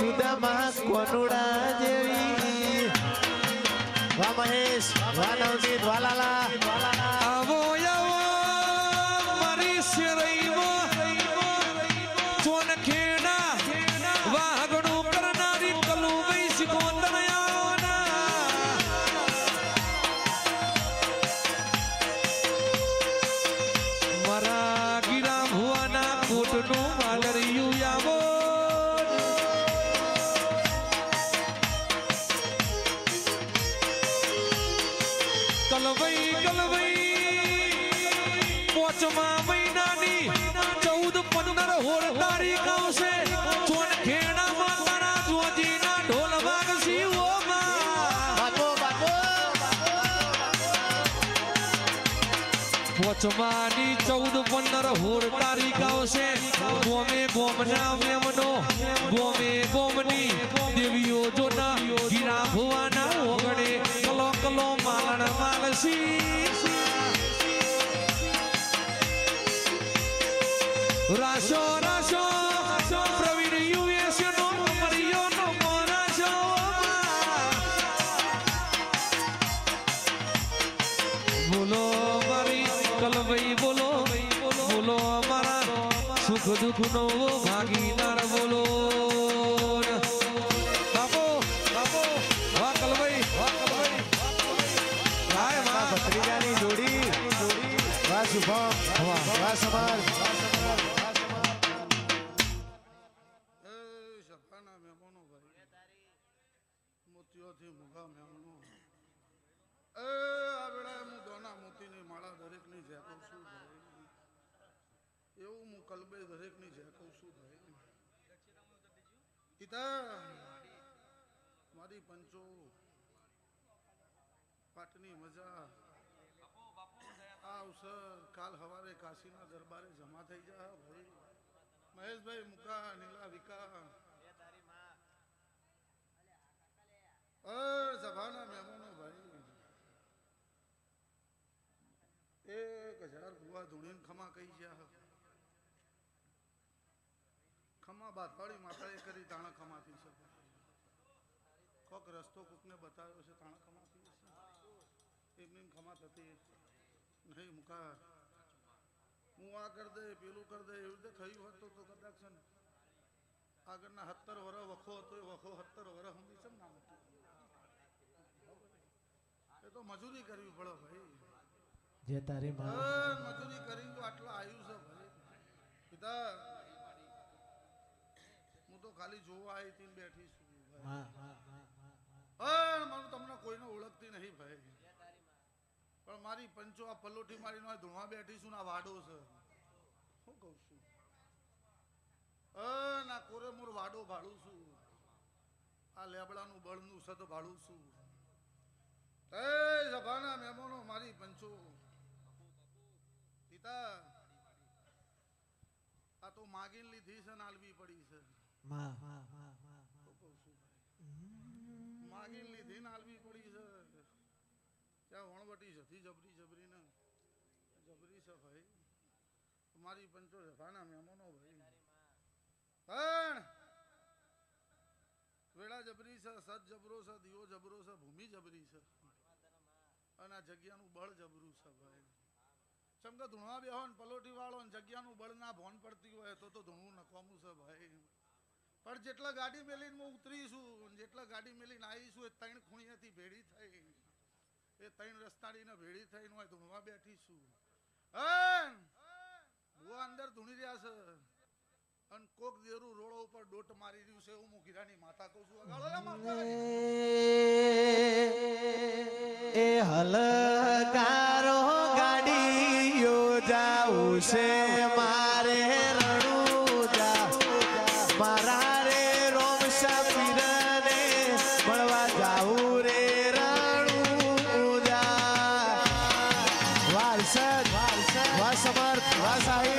સુદામા કોનુડા જેવી. વા મહેશ વાહ નવનીત વાહ પોચમાની ચૌદ પંદર હોળ તારીખ આવશે. ગોમે ગોમના મેમનો, ગોમે ગોમની દેવીઓ જોના, ગીરા ભુવાના ઓગણે કલો કલો માલણ માલસી રાશો અમારા સુખ દુઃખ નો ભાગીદાર બોલો. બાપો બાપો વાહ કલભાઈ વાહ કલભાઈ હાય વાહ વાહ ભત્રીજાની જોડી. વાહ શુભમ. વાહ ભાઈ. મોતીઓથી મોઘા મહેમાનો. એ આ વેળાએ હું દોના મોતીની માળા દરેકની ઝેકું છું. ભાઈ એવું હું કલબે દરેકની ઝેકું છું ભાઈ પિતા, મારી પંચો, પાટની મજા. આ અવસર કાલ હવારે કાશીના દરબારે જમા થઈ જા ભાઈ. મહેશભાઈ મુકા, નીલા વિકા. સભાના મહેમાનો ભાઈ. એક હજાર ભુવા ધૂણીને ખમા કહી ગયા. ખમા બાથવાળી માતાએ કરી તાણા ખમાથી શકે કોક રસ્તો કોકને બતાવ્યો છે તાણા ખમાથી છે. એમની ખમા થતી નહીં મુકા હું આ કરી દે પેલું કરી દે એવી રીતે થયું હોત તો કદાચ છે ને આગળના સત્તર વર્ષ વખો હતો એ વખો સત્તર વર્ષ સમજી છે ના મૂક્યું એ તો મજૂરી કરવી પડે ભાઈ. જે તારી મજૂરી કરીને તો આટલા આવ્યું છે ભાઈ. પિતા ખાલી જોવા આવી હતી બેઠી છું મને તમને કોઈને ઓળખતી નહીં ભાઈ. પણ મારી પંચો આ પલોઠી મારીને આ ધૂણવા બેઠી છું ના વાડો છે. શું કહું છું? ના કોરે મોર વાડો ભાડું છું. આ લેબડાનું બળનું સત ભાડું છું. એ સભાના મહેમાનો મારી પંચો. પિતા આ તો માગીને લીધી છે ને આલવી પડી છે. માં. માં માં માં શું કહું છું ભાઈ માગીને લીધી ને પડી છે. ત્યાં વણવટી જતી જબરી જબરી ને જબરી છે ભાઈ. મારી પંચો જભાના મહેમાનો ભાઈ. પણ વેળા જબરી છે સત જબરો છે, દીવો જબરો છે, ભૂમિ જબરી છે. અને આ જગ્યાનું બળ જબરું છે ભાઈ. ચમ કે ધૂણવા બેહો ને પલોટી વાળો ને, જગ્યાનું બળ ના ભોન પડતી હોય તો તો ધૂણવું નખવાનું છે ભાઈ. પણ જેટલા ગાડી મેલીને હું ઉતરીશું જેટલા ગાડી મેલીને આવીશું, એ ત્રણ ખૂણિયાથી ભેળી થઈ એ ત્રણ રસ્તાડીને ભેડી થઈને હું ધૂણવા બેઠી છું! અંદર ધૂણી રહ્યા છે. અને કોક દેરું રોડો ઉપર ડોટ મારી રહ્યું છે હું ગીરાની માતા કહું છું. એ હલકારો ગાડીઓ જાઉં છે.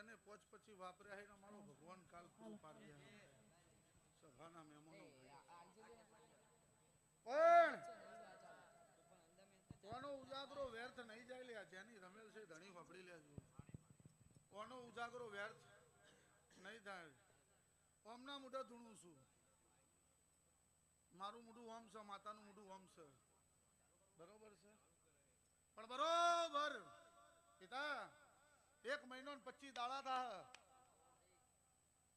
રણુજા પોચ ગાડીઓ જાઉં છે મારે રણુજા મારા રોમશા પી વાપર્યા છે મારો ભગવાન કાલ પૂરું પાડી સભાના મહેમાનો પણ કોનો ઉજાગરો વ્યર્થ નહીં જાય લ્યા, જેની રમેલ છે ધણી ફફડી લેજો. કોનો ઉજાગરો વ્યર્થ નહીં થાય. ઓમના મોઢે ધૂણું છું. મારું મોઢું ઓમ છે, માતાનું મોઢું ઓમ છે. બરોબર છે? પણ બરોબર. પિતા એક મહિનો ને પચીસ દાડા થા.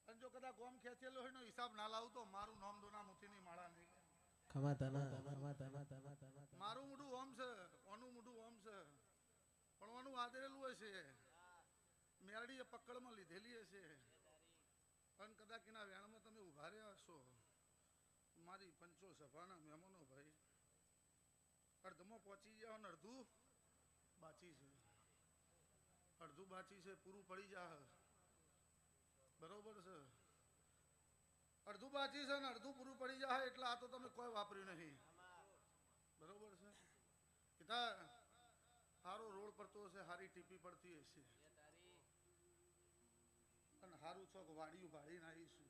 અને જો કદાચ ગોમ ખેંચેલો હોય ને હિસાબ ના લાવું તો મારું નામ દોના મુઠીની માળા નહીં. મારું મોઢું ઓમ છે ઓનું મોઢું ઓમ છે. પણ ઓનું આદરેલું હશે મેરડીએ પકડમાં લીધેલી હશે. પણ કદાચ એના વેણમાં તમે ઊભા રહ્યા હશો. મારી પંચો સભાના મહેમાનો ભાઈ. અડધમાં પહોંચી જાઓ ને અડધું બાચી છે. અડધું બાચી છે, પૂરું પડી જા બરોબર છે? અડધું બાચી છે ને અડધું પૂરું પડી જાય એટલે આ તો તમે કોઈ વાપર્યું નહીં. બરોબર છે? કીધા સારો રોડ પડતો હશે સારી ટીપી પડતી હશે. અને સારું ચોક વાડી ભાડીને આવીશું.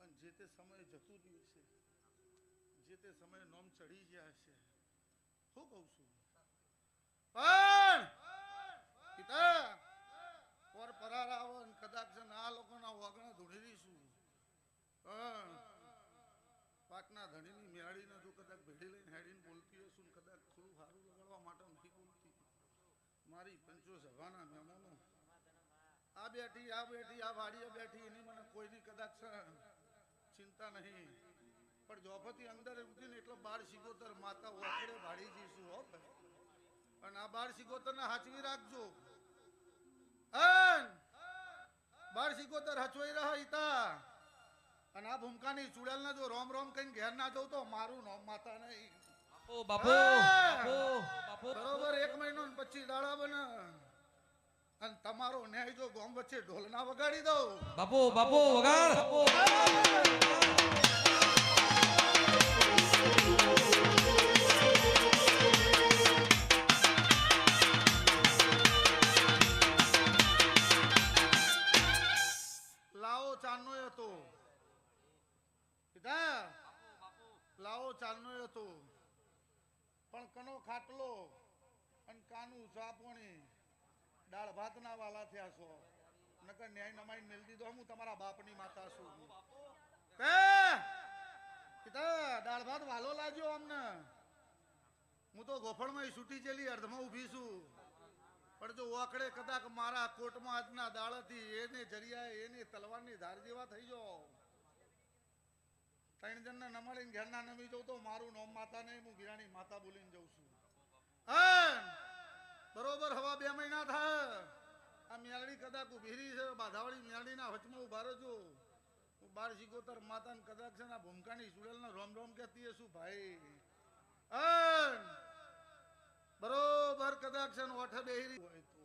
અને જે તે સમયે જતું રહ્યું છે, જે તે સમયે નોમ ચડી ગયા હશે શું કહું છું પણ પિતા પર પરાર આવો ને કદાચ છે ને આ લોકોના વાગણા ધૂણી રહીશું પણ પાકના ધણીની મેળીને જો કદાચ ભેડી લઈને હેડીને બોલતી હશું ને કદાચ થોડું સારું લગાડવા માટે નથી બોલતી. મારી પંચો સભાના મહેમાનો આ બેઠી આ બેઠી, આ વાડીએ બેઠી, એની મને કોઈની કદાચ ચિંતા નહીં. પણ જોફતી અંદર ઉઠીને એટલો બાર સિગોતર માતા ઓખડે ભાડી જઈશું, હો અને આ બાર સિગોતર ને હાચવી રાખજો. બાર સિગોતર હચવાઈ રહ્યા ઈતા. અને આ ભૂમકાની ચુડેલ ને જો રોમ રોમ કઈ ઘેર ના જવું તો મારું નોમ માતા નહીં. બાપો બાપો. બાપુ બરોબર એક મહિનો ને પચીસ દાડા બને. અને તમારો ન્યાય જો ગોમ વચ્ચે ઢોલ ના વગાડી દઉં. બાપુ બાપુ વગાડ. બાપુ. લાવો ચાલનો હતો. પણ કનો ખાટલો અને કાનું ચાપોણી દાળ ભાત ના વાલા થયા છો. નકર ન્યાય નમાઈ મેલ દીધો હું તમારા બાપની માતા છું. પિતા, દાળ ભાત વાલો લાજો અમને. હું તો ગોફળમાં છૂટી ચેલી, અર્ધમાં ઊભી છું. પણ જો ઓકડે કદાચ મારા કોટમાં આજના દાળથી એને જરિયા એને તલવારની ધાર જેવા થઈ જાઓ. ત્રણ જણને નમાડીને ઘેરના નમી જવું તો મારું નોમ માતા નહીં, હું ગિરાણી માતા બોલીને જઉં છું. બરોબર, હવા બે મહિના થાય. આ મિયાળી કદાચ ઊભી રહી છે, બાધાવાળી મિયાળીના વચમાં ઊભા રહેજો. હું બાર સિગોતર માતાને કદાચ છે ને ભૂમકાની ચુડેલને રોમ રોમ કહેતી હશું, ભાઈ. બરોબર, કદાચ છે ઓઠે બેહી હોય તો.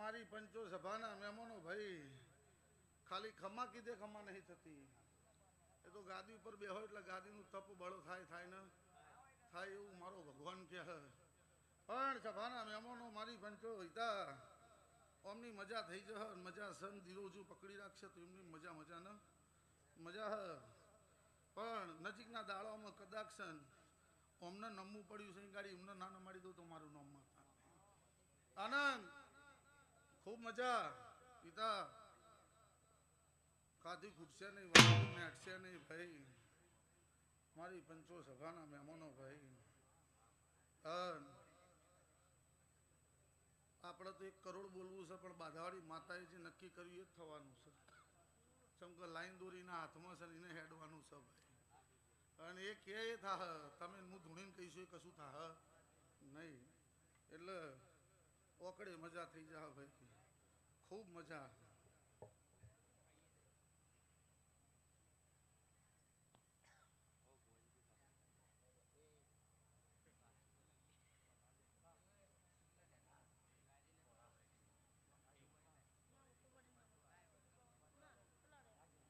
મારી પંચો સભાના મહેમાનો, ભાઈ. ખાલી ખમા કીધે, ખમા નહીં થતી. એ તો ગાદી ઉપર બેહો એટલે ગાદીનું તપ બળો થાય થાય ને? થાય એવું મારો ભગવાન કહે. પણ સભાના મહેમાનો મારી પંચો હતા ઓમની મજા થઈ જશે મજા સન દિરોજુ પકડી રાખશે તો એમની મજા મજા ન? મજા હ. પણ નજીકના દાડામાં કદાચ સન ઓમને નમવું પડ્યું છે, ગાડી એમને ના નમાડી દઉં તો મારું નામ આનંદ! ખૂબ મજા. પિતા ખાધી ખૂટશે નહીં વાંચીને અટશે નહીં ભાઈ મારી પંચો સભાના મહેમાનો ભાઈ આપણે તો એક કરોડ બોલવું છે, પણ બાધાવાળી માતાએ જે નક્કી કર્યું, એ જ થવાનું છે. ચમ કે લાઈન દોરીના હાથમાં છે એને હેડવાનું છે ભાઈ. અને એ કે એ થાહ તમે હું ધૂણીને કહીશું, એ કશું થાહ નહીં. એટલે ઓકડે મજા થઈ જા, ભાઈ. ખૂબ મજા